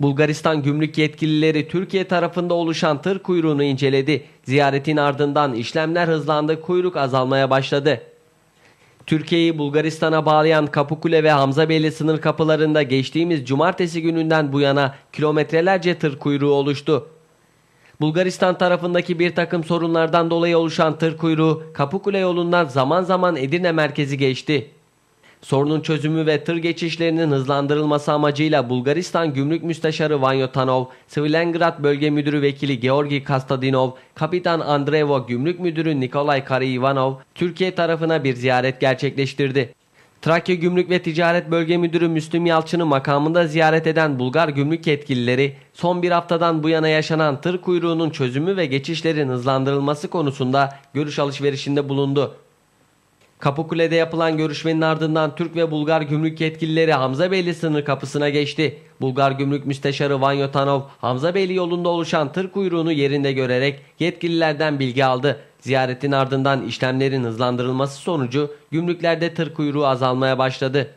Bulgaristan gümrük yetkilileri Türkiye tarafında oluşan tır kuyruğunu inceledi. Ziyaretin ardından işlemler hızlandı, kuyruk azalmaya başladı. Türkiye'yi Bulgaristan'a bağlayan Kapıkule ve Hamzabeyli sınır kapılarında geçtiğimiz cumartesi gününden bu yana kilometrelerce tır kuyruğu oluştu. Bulgaristan tarafındaki bir takım sorunlardan dolayı oluşan tır kuyruğu Kapıkule yolundan zaman zaman Edirne merkezi geçti. Sorunun çözümü ve tır geçişlerinin hızlandırılması amacıyla Bulgaristan Gümrük Müsteşarı Vanyo Tanov, Svilengrad Bölge Müdürü Vekili Georgi Kastadinov, Kapitan Andreevo Gümrük Müdürü Nikolay Kariivanov, Türkiye tarafına bir ziyaret gerçekleştirdi. Trakya Gümrük ve Ticaret Bölge Müdürü Müslüm Yalçın'ı makamında ziyaret eden Bulgar gümrük yetkilileri, son bir haftadan bu yana yaşanan tır kuyruğunun çözümü ve geçişlerin hızlandırılması konusunda görüş alışverişinde bulundu. Kapıkule'de yapılan görüşmenin ardından Türk ve Bulgar gümrük yetkilileri Hamzabeyli sınır kapısına geçti. Bulgar Gümrük Müsteşarı Vanyo Tanov, Hamzabeyli yolunda oluşan tır kuyruğunu yerinde görerek yetkililerden bilgi aldı. Ziyaretin ardından işlemlerin hızlandırılması sonucu gümrüklerde tır kuyruğu azalmaya başladı.